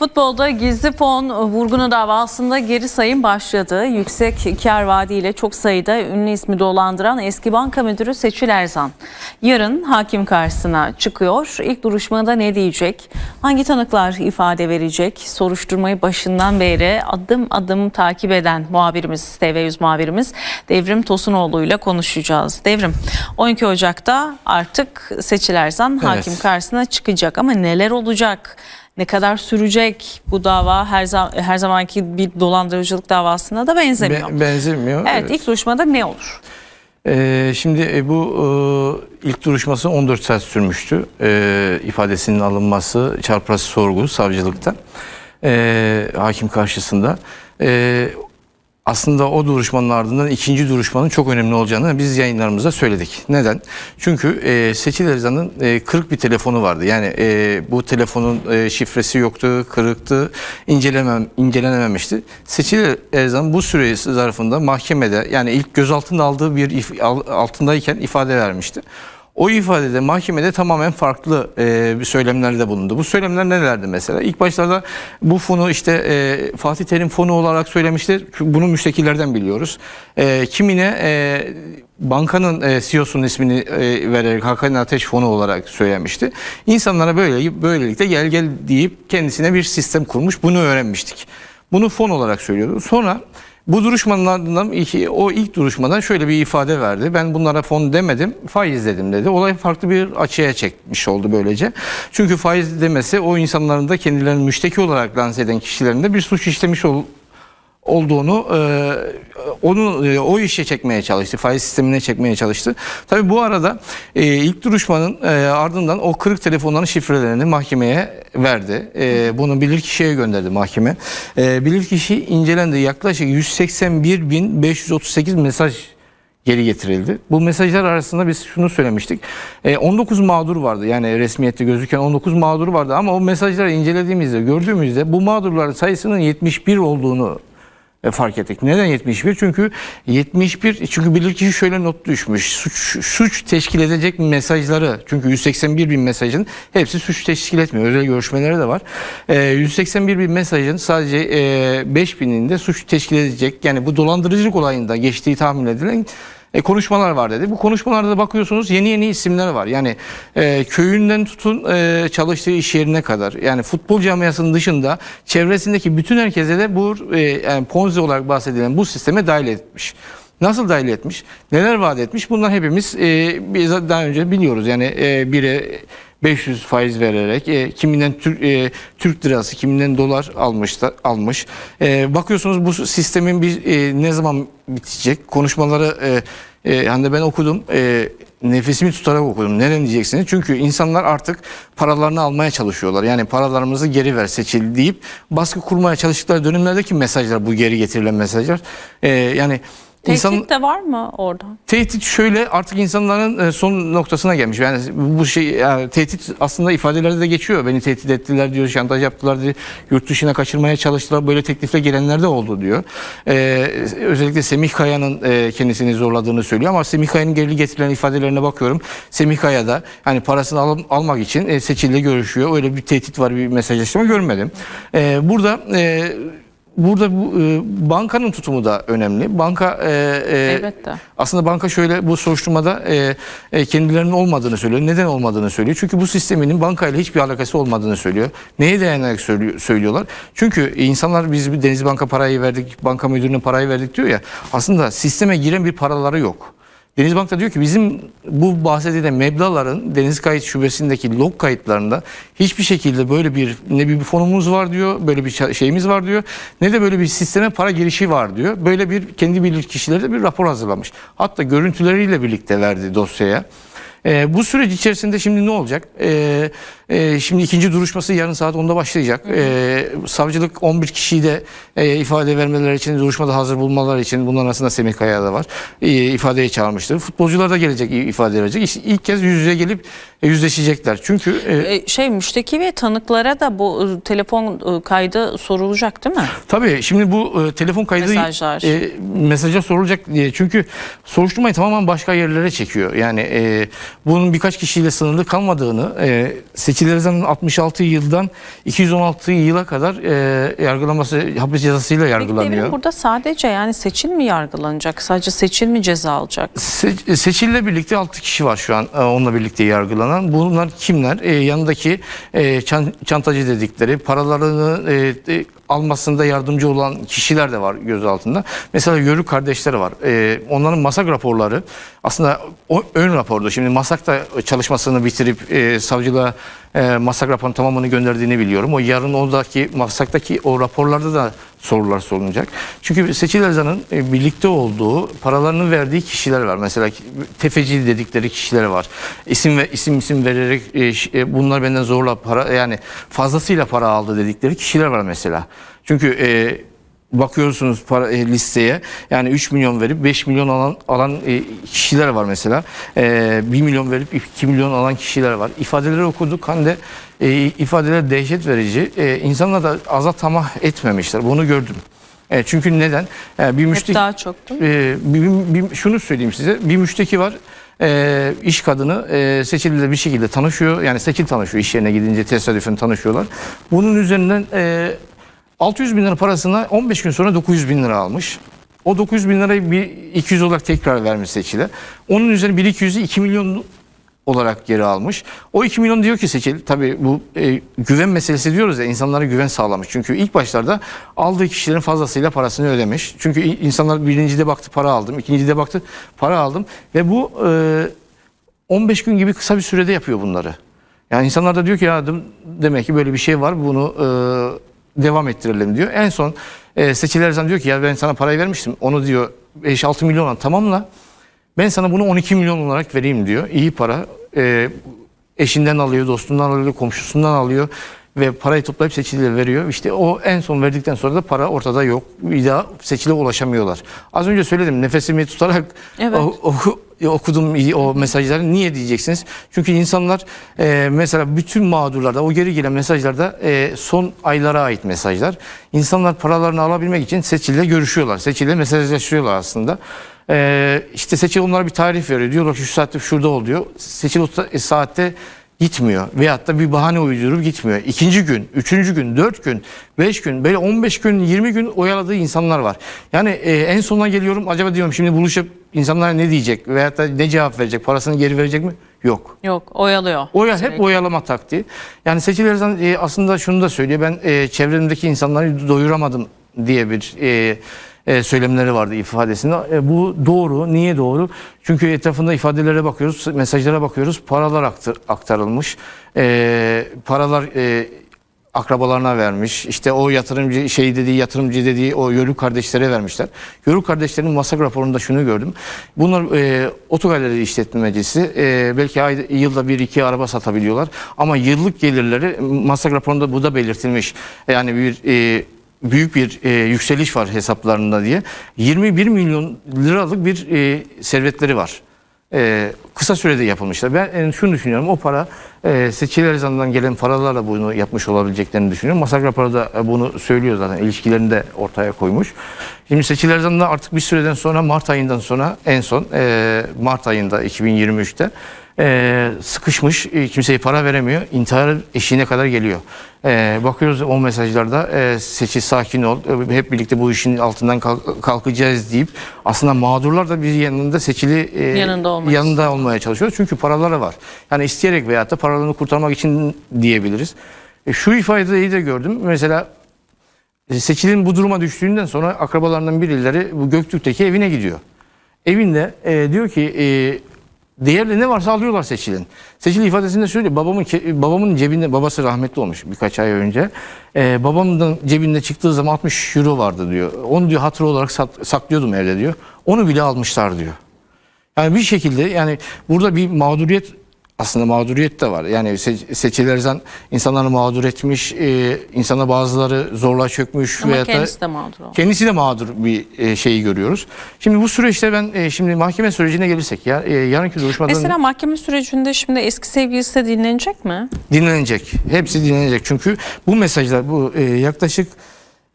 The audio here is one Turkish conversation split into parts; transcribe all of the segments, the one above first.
Futbolda gizli fon vurgunu davasında geri sayım başladı. Yüksek kar vaadiyle çok sayıda ünlü ismi dolandıran eski banka müdürü Seçil Erzan. Yarın hakim karşısına çıkıyor. İlk duruşmada ne diyecek? Hangi tanıklar ifade verecek? Soruşturmayı başından beri adım adım takip eden muhabirimiz, TV100 muhabirimiz Devrim Tosunoğlu ile konuşacağız. Devrim, 12 Ocak'ta artık Seçil Erzan hakim karşısına çıkacak ama neler olacak? Ne kadar sürecek bu dava her, zaman, her zamanki bir dolandırıcılık davasına da benzemiyor. Be- benzemiyor. evet, ilk duruşmada ne olur? Ee, şimdi e, bu e, ilk duruşması 14 saat sürmüştü. Ee, ifadesinin alınması, çarpıcı sorgu savcılıkta. Ee, hakim karşısında. Ee, aslında o duruşmanın ardından ikinci duruşmanın çok önemli olacağını biz yayınlarımızda söyledik. Neden? Çünkü e, Seçil Erzan'ın e, kırık bir telefonu vardı. Yani e, bu telefonun e, şifresi yoktu, kırıktı, incelemem, incelenememişti. Seçil Erzan bu süre zarfında mahkemede yani ilk gözaltında aldığı bir if- al- altındayken ifade vermişti. O ifadede mahkemede tamamen farklı e, söylemlerde bulundu. Bu söylemler nelerdi mesela? İlk başlarda bu fonu işte e, Fatih Terim fonu olarak söylemişti. Bunu müştekillerden biliyoruz. E, kimine e, bankanın e, CEO'sunun ismini e, vererek Hakan Ateş fonu olarak söylemişti. İnsanlara böyle böylelikle gel gel deyip kendisine bir sistem kurmuş. Bunu öğrenmiştik. Bunu fon olarak söylüyordu. Sonra bu duruşmanın ardından o ilk duruşmadan şöyle bir ifade verdi. Ben bunlara fon demedim, faiz dedim dedi. Olay farklı bir açıya çekmiş oldu böylece. Çünkü faiz demesi o insanların da kendilerini müşteki olarak lanse eden kişilerin bir suç işlemiş ol, olduğunu e, onu e, o işe çekmeye çalıştı. Faiz sistemine çekmeye çalıştı. Tabii bu arada e, ilk duruşmanın e, ardından o kırık telefonların şifrelerini mahkemeye verdi. E, bunu bilirkişiye gönderdi mahkeme. E, bilirkişi incelendi. Yaklaşık 181.538 mesaj geri getirildi. Bu mesajlar arasında biz şunu söylemiştik. E, 19 mağdur vardı. Yani resmiyette gözüken 19 mağdur vardı ama o mesajları incelediğimizde, gördüğümüzde bu mağdurların sayısının 71 olduğunu e, fark ettik. Neden 71? Çünkü 71 çünkü bilirkişi şöyle not düşmüş. Suç, suç teşkil edecek mesajları çünkü 181 bin mesajın hepsi suç teşkil etmiyor. Özel görüşmeleri de var. E, 181 bin mesajın sadece e, 5 bininde suç teşkil edecek yani bu dolandırıcılık olayında geçtiği tahmin edilen e, konuşmalar var dedi. Bu konuşmalarda da bakıyorsunuz yeni yeni isimler var. Yani e, köyünden tutun e, çalıştığı iş yerine kadar. Yani futbol camiasının dışında çevresindeki bütün herkese de bu e, yani Ponzi olarak bahsedilen bu sisteme dahil etmiş. Nasıl dahil etmiş? Neler vaat etmiş? Bunlar hepimiz e, biz daha önce biliyoruz. Yani e, biri 500 faiz vererek e, kiminden Türk, e, Türk lirası, kiminden dolar almış da, almış. E, bakıyorsunuz bu sistemin bir e, ne zaman bitecek? Konuşmaları e, e, hani ben okudum. E, nefesimi tutarak okudum. Neden diyeceksiniz? Çünkü insanlar artık paralarını almaya çalışıyorlar. Yani paralarımızı geri ver seçil deyip baskı kurmaya çalıştıkları dönemlerdeki mesajlar bu geri getirilen mesajlar. E, yani Tehdit de var mı orada? Tehdit şöyle artık insanların e, son noktasına gelmiş. Yani bu şey yani tehdit aslında ifadelerde de geçiyor. Beni tehdit ettiler diyor, şantaj yaptılar diyor. Yurt dışına kaçırmaya çalıştılar. Böyle teklifle gelenler de oldu diyor. Ee, özellikle Semih Kaya'nın e, kendisini zorladığını söylüyor ama Semih Kaya'nın geri getirilen ifadelerine bakıyorum. Semih Kaya da hani parasını al- almak için e, seçilde görüşüyor. Öyle bir tehdit var, bir mesajlaşma görmedim. Ee, burada e, Burada bu e, bankanın tutumu da önemli. Banka e, e, Elbette. aslında banka şöyle bu soruşturmada e, e, kendilerinin olmadığını söylüyor. Neden olmadığını söylüyor. Çünkü bu sisteminin bankayla hiçbir alakası olmadığını söylüyor. Neye dayanarak söylüyor, söylüyorlar? Çünkü insanlar biz bir Deniz Banka parayı verdik, banka müdürüne parayı verdik diyor ya. Aslında sisteme giren bir paraları yok. Denizbank da diyor ki bizim bu bahsedilen meblağların Deniz Kayıt Şubesi'ndeki log kayıtlarında hiçbir şekilde böyle bir ne bir fonumuz var diyor, böyle bir şeyimiz var diyor, ne de böyle bir sisteme para girişi var diyor. Böyle bir kendi bilir kişileri de bir rapor hazırlamış. Hatta görüntüleriyle birlikte verdi dosyaya. Ee, bu süreç içerisinde şimdi ne olacak? Ee, e, şimdi ikinci duruşması yarın saat 10'da başlayacak. Ee, savcılık 11 kişiyi de e, ifade vermeleri için, duruşmada hazır bulmaları için bunların arasında Semih Kaya da var. E, ifadeye çağırmıştır. Futbolcular da gelecek ifade verecek. İşte ilk kez yüz yüze gelip e, yüzleşecekler. Çünkü e, E, şey müşteki ve tanıklara da bu e, telefon e, kaydı sorulacak değil mi? Tabii şimdi bu e, telefon kaydı Mesajlar. e, mesaja sorulacak diye. Çünkü soruşturmayı tamamen başka yerlere çekiyor. Yani e, bunun birkaç kişiyle sınırlı kalmadığını e, seçil Seçil Erzan'ın 66 yıldan 216 yıla kadar e, yargılanması hapis cezasıyla Peki yargılanıyor. devrim burada sadece yani seçil mi yargılanacak? Sadece seçil mi ceza alacak? Se- Seçil'le birlikte 6 kişi var şu an e, onunla birlikte yargılanan. Bunlar kimler? E, yanındaki e, çan- çantacı dedikleri, paralarını e, e, almasında yardımcı olan kişiler de var gözaltında. Mesela Yörük kardeşleri var. E, onların masak raporları aslında o ön rapordu. Şimdi masak da çalışmasını bitirip e, savcılığa e, masak raporunun tamamını gönderdiğini biliyorum. O yarın oradaki masaktaki o raporlarda da sorular sorulacak. Çünkü Seçil Erzan'ın e, birlikte olduğu, paralarını verdiği kişiler var. Mesela tefeci dedikleri kişiler var. İsim ve isim isim vererek e, e, bunlar benden zorla para yani fazlasıyla para aldı dedikleri kişiler var mesela. Çünkü bakıyorsunuz para e, listeye yani 3 milyon verip 5 milyon alan alan e, kişiler var mesela. E, 1 milyon verip 2 milyon alan kişiler var. İfadeleri okuduk hani de e, ifadeler dehşet verici. E, insanlar da aza tamah etmemişler. Bunu gördüm. E, çünkü neden? E, bir Hep müşteki daha çok değil mi? ee, bir, bir- şunu söyleyeyim size. Bir müşteki var. Ee, iş kadını e, Seçil'le bir şekilde tanışıyor. Yani Seçil tanışıyor iş yerine gidince tesadüfen tanışıyorlar. Bunun üzerinden e, 600 bin lira parasına 15 gün sonra 900 bin lira almış. O 900 bin lirayı bir 200 olarak tekrar vermiş Seçil'e. Onun üzerine 1-200'ü 2 milyon olarak geri almış. O 2 milyon diyor ki Seçil tabii bu e, güven meselesi diyoruz ya insanlara güven sağlamış. Çünkü ilk başlarda aldığı kişilerin fazlasıyla parasını ödemiş. Çünkü insanlar birincide baktı para aldım, ikincide baktı para aldım ve bu e, 15 gün gibi kısa bir sürede yapıyor bunları. Yani insanlar da diyor ki ya dem- demek ki böyle bir şey var bunu e, devam ettirelim diyor. En son e, Seçil Erzan diyor ki ya ben sana parayı vermiştim onu diyor 5-6 milyona tamamla ben sana bunu 12 milyon olarak vereyim diyor. İyi para. Ee, eşinden alıyor, dostundan alıyor, komşusundan alıyor ve parayı toplayıp seçiliye veriyor. İşte o en son verdikten sonra da para ortada yok. Bir daha seçile ulaşamıyorlar. Az önce söyledim nefesimi tutarak Evet. o- oku- okudum o mesajları. Niye diyeceksiniz? Çünkü insanlar e, mesela bütün mağdurlarda o geri gelen mesajlarda e, son aylara ait mesajlar. İnsanlar paralarını alabilmek için seçille görüşüyorlar. Seçille mesajlaşıyorlar aslında. Ee, işte Seçil onlara bir tarih veriyor. Diyorlar ki şu saatte şurada ol diyor. Seçil o sa- saatte gitmiyor. Veyahut da bir bahane uydurup gitmiyor. İkinci gün, üçüncü gün, dört gün, beş gün, böyle 15 gün, 20 gün oyaladığı insanlar var. Yani e, en sonuna geliyorum acaba diyorum şimdi buluşup insanlara ne diyecek veyahut da ne cevap verecek, parasını geri verecek mi? Yok. Yok oyalıyor. Oya hep oyalama taktiği. Yani Seçil Erzan e, aslında şunu da söylüyor. Ben e, çevremdeki insanları doyuramadım diye bir e, e, söylemleri vardı ifadesinde. E, bu doğru. Niye doğru? Çünkü etrafında ifadelere bakıyoruz, mesajlara bakıyoruz. Paralar aktır, aktarılmış. E, paralar e, akrabalarına vermiş. İşte o yatırımcı şey dediği yatırımcı dediği o Yörük kardeşlere vermişler. Yörük kardeşlerin masak raporunda şunu gördüm. Bunlar e, otogaleri işletmecisi. E, belki ay, yılda bir iki araba satabiliyorlar. Ama yıllık gelirleri masak raporunda bu da belirtilmiş. Yani bir e, büyük bir e, yükseliş var hesaplarında diye. 21 milyon liralık bir e, servetleri var. Ee, kısa sürede yapılmışlar. Ben e, şunu düşünüyorum. O para e, Seçil Erzan'dan gelen paralarla bunu yapmış olabileceklerini düşünüyorum. Masak raporu da e, bunu söylüyor zaten. İlişkilerini de ortaya koymuş. Şimdi Seçil Erzan da artık bir süreden sonra Mart ayından sonra en son e, Mart ayında 2023'te e, sıkışmış. e, kimseye para veremiyor. İntihar eşiğine kadar geliyor. E, bakıyoruz o mesajlarda e, Seçil sakin ol. e, hep birlikte bu işin altından kalk- kalkacağız deyip aslında mağdurlar da bir yanında Seçil'i e, Yanında yanında olmaya çalışıyor. Çünkü paraları var. Yani isteyerek veyahut da paralarını kurtarmak için diyebiliriz. E, şu ifadeyi de gördüm. Mesela e, Seçil'in bu duruma düştüğünden sonra akrabalarından birileri bu Göktürk'teki evine gidiyor. Evinde e, diyor ki e, değerli ne varsa alıyorlar Seçil'in. Seçil ifadesinde söylüyor babamın babamın cebinde babası rahmetli olmuş birkaç ay önce. E, babamın cebinde çıktığı zaman 60 euro vardı diyor. Onu diyor hatırı olarak sat- saklıyordum evde diyor. Onu bile almışlar diyor. Yani bir şekilde yani burada bir mağduriyet aslında mağduriyet de var. Yani Se- Seçil Erzan insanları mağdur etmiş, e, insana bazıları zorla çökmüş Ama da kendisi de mağdur oldu. kendisi de mağdur bir e, şeyi görüyoruz. Şimdi bu süreçte ben e, şimdi mahkeme sürecine gelirsek ya e, yarınki duruşmadan Mesela mahkeme sürecinde şimdi eski sevgilisi de dinlenecek mi? dinlenecek. Hepsi dinlenecek. Çünkü bu mesajlar bu e, yaklaşık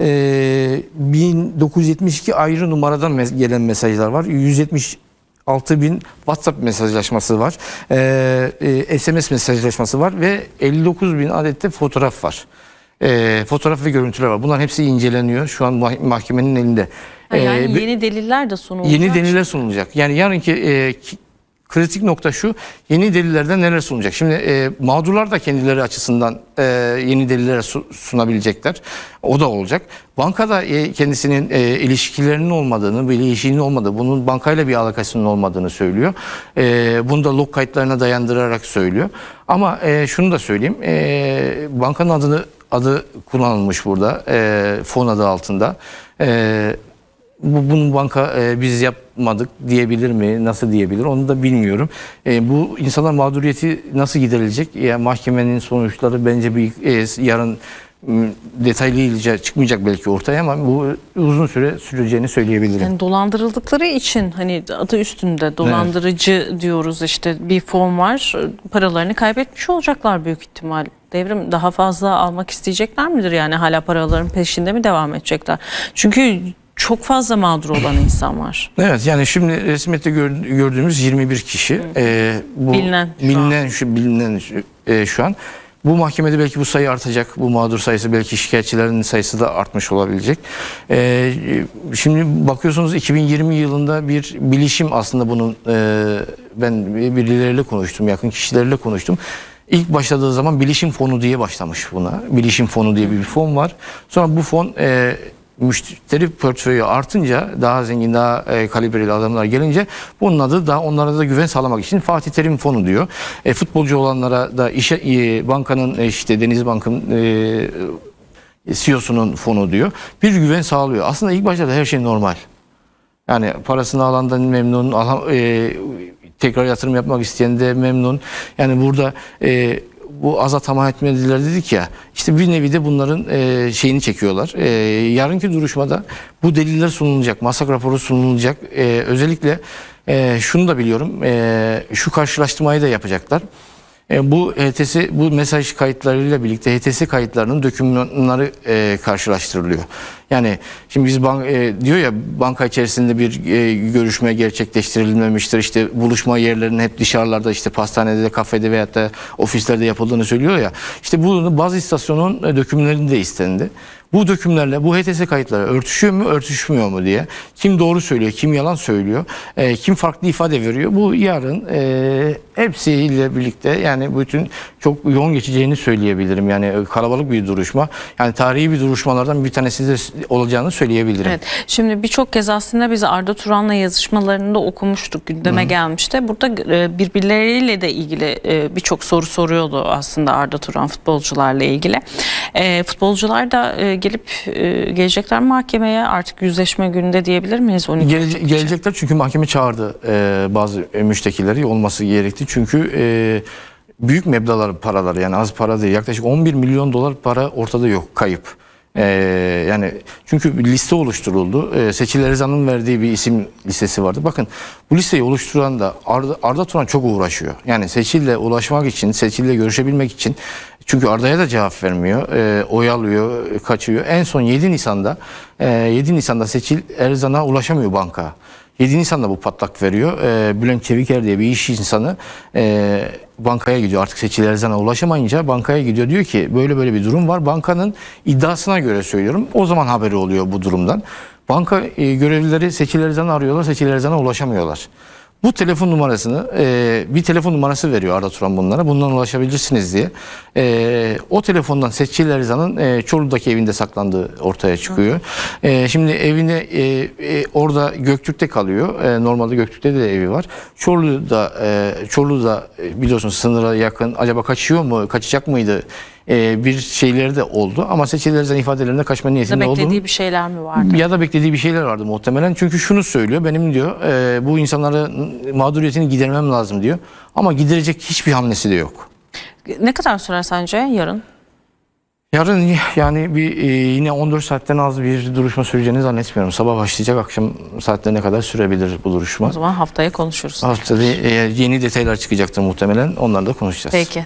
e, 1972 ayrı numaradan mes- gelen mesajlar var. 170 6000 WhatsApp mesajlaşması var. Ee, e, SMS mesajlaşması var ve 59 bin adette fotoğraf var. Ee, fotoğraf ve görüntüler var. Bunların hepsi inceleniyor. Şu an mah- mahkemenin elinde. Ha, yani Ee, yeni deliller de sunulacak. Yeni deliller sunulacak. Yani yarınki e, kritik nokta şu. Yeni delillerden neler sunulacak? Şimdi e, mağdurlar da kendileri açısından e, yeni deliller su- sunabilecekler. O da olacak. Bankada e, kendisinin e, ilişkilerinin olmadığını, bir ilişkinin olmadığı, bunun bankayla bir alakasının olmadığını söylüyor. E, bunu da log kayıtlarına dayandırarak söylüyor. Ama e, şunu da söyleyeyim. E, bankanın adını adı kullanılmış burada. E, fon adı altında. E, bu bunun banka e, biz yapmadık diyebilir mi? Nasıl diyebilir? Onu da bilmiyorum. E, bu insanlar mağduriyeti nasıl giderilecek? Ya mahkemenin sonuçları bence bir e, yarın detaylıca çıkmayacak belki ortaya ama bu uzun süre süreceğini söyleyebilirim. Yani dolandırıldıkları için hani adı üstünde dolandırıcı diyoruz işte bir fon var paralarını kaybetmiş olacaklar büyük ihtimal. Devrim daha fazla almak isteyecekler midir yani hala paraların peşinde mi devam edecekler? Çünkü çok fazla mağdur olan insan var. Evet yani şimdi resmiyette gör- gördüğümüz 21 kişi e, bu Bilinen şu bilinen şu bilinen şu, e, şu an bu mahkemede belki bu sayı artacak. Bu mağdur sayısı belki şikayetçilerin sayısı da artmış olabilecek. E, şimdi bakıyorsunuz 2020 yılında bir bilişim aslında bunun e, ben birileriyle konuştum, yakın kişilerle konuştum. İlk başladığı zaman bilişim fonu diye başlamış buna. Bilişim fonu diye bir fon var. Sonra bu fon e, müşteri portföyü artınca daha zengin daha e, kalibreli adamlar gelince bunun adı da onlara da güven sağlamak için Fatih Terim Fonu diyor. E, futbolcu olanlara da işe e, bankanın e, işte Deniz Bank'ın e, CEO'sunun fonu diyor. Bir güven sağlıyor. Aslında ilk başta da her şey normal. Yani parasını alandan memnun, alan, e, tekrar yatırım yapmak isteyen de memnun. Yani burada e, bu aza tamah etmediler dedik ya. İşte bir nevi de bunların e, şeyini çekiyorlar. E, yarınki duruşmada bu deliller sunulacak, masak raporu sunulacak. E, özellikle e, şunu da biliyorum, e, şu karşılaştırmayı da yapacaklar. E, bu HTS bu mesaj kayıtlarıyla birlikte HTS kayıtlarının dokümanları e, karşılaştırılıyor. Yani şimdi biz bank, e, diyor ya banka içerisinde bir e, görüşme gerçekleştirilmemiştir. İşte buluşma yerlerinin hep dışarılarda işte pastanede de kafede veyahut da ofislerde yapıldığını söylüyor ya. İşte bunu bazı istasyonun e, dökümlerinde istendi. Bu dökümlerle bu HTS kayıtları örtüşüyor mu örtüşmüyor mu diye. Kim doğru söylüyor kim yalan söylüyor e, kim farklı ifade veriyor. Bu yarın e, hepsiyle birlikte yani bütün çok yoğun geçeceğini söyleyebilirim yani e, kalabalık bir duruşma yani tarihi bir duruşmalardan bir tanesi de olacağını söyleyebilirim. Evet. Şimdi birçok kez aslında biz Arda Turan'la yazışmalarında okumuştuk, gündeme gelmişti. Burada e, birbirleriyle de ilgili e, birçok soru soruyordu aslında Arda Turan futbolcularla ilgili. E, Futbolcular da e, gelip e, gelecekler mahkemeye artık yüzleşme gününde diyebilir miyiz? 12 Gele- gelecekler çünkü mahkeme çağırdı e, bazı müştekileri olması gerekti. Çünkü e, büyük meblağlar paralar yani az para değil yaklaşık 11 milyon dolar para ortada yok kayıp. E, yani çünkü bir liste oluşturuldu. E, Seçil Erzan'ın verdiği bir isim listesi vardı. Bakın bu listeyi oluşturan da Arda, Arda Turan çok uğraşıyor. Yani Seçil'le ulaşmak için, Seçil'le görüşebilmek için çünkü Arda'ya da cevap vermiyor. E, oyalıyor, kaçıyor. En son 7 Nisan'da e, 7 Nisan'da Seçil Erzan'a ulaşamıyor banka. 7 Nisan'da bu patlak veriyor. E, Bülent Çeviker diye bir iş insanı e, bankaya gidiyor. Artık Seçil Erzan'a ulaşamayınca bankaya gidiyor. Diyor ki böyle böyle bir durum var. Bankanın iddiasına göre söylüyorum. O zaman haberi oluyor bu durumdan. Banka e, görevlileri Seçil Erzan'ı arıyorlar. Seçil Erzan'a ulaşamıyorlar. Bu telefon numarasını e, bir telefon numarası veriyor Arda Turan bunlara. Bundan ulaşabilirsiniz diye. E, o telefondan Seçil Erzan'ın e, Çorlu'daki evinde saklandığı ortaya çıkıyor. E, şimdi evine e, e, orada Göktürk'te kalıyor. E, normalde Göktürk'te de evi var. Çorlu'da e, Çorlu'da e, biliyorsunuz sınıra yakın. Acaba kaçıyor mu? Kaçacak mıydı? E, bir şeyleri de oldu. Ama Seçil Erzan ifadelerinde kaçma niyetinde olduğunu beklediği bir şeyler mi vardı? ya da beklediği bir şeyler vardı muhtemelen. Çünkü şunu söylüyor. Benim diyor e, bu insanların mağduriyetini gidermem lazım diyor. Ama giderecek hiçbir hamlesi de yok. Ne kadar sürer sence yarın? Yarın yani bir e, yine 14 saatten az bir duruşma süreceğini zannetmiyorum. Sabah başlayacak akşam saatlerine kadar sürebilir bu duruşma. O zaman haftaya konuşuruz. Haftada e, yeni detaylar çıkacaktır muhtemelen. Onları da konuşacağız. Peki.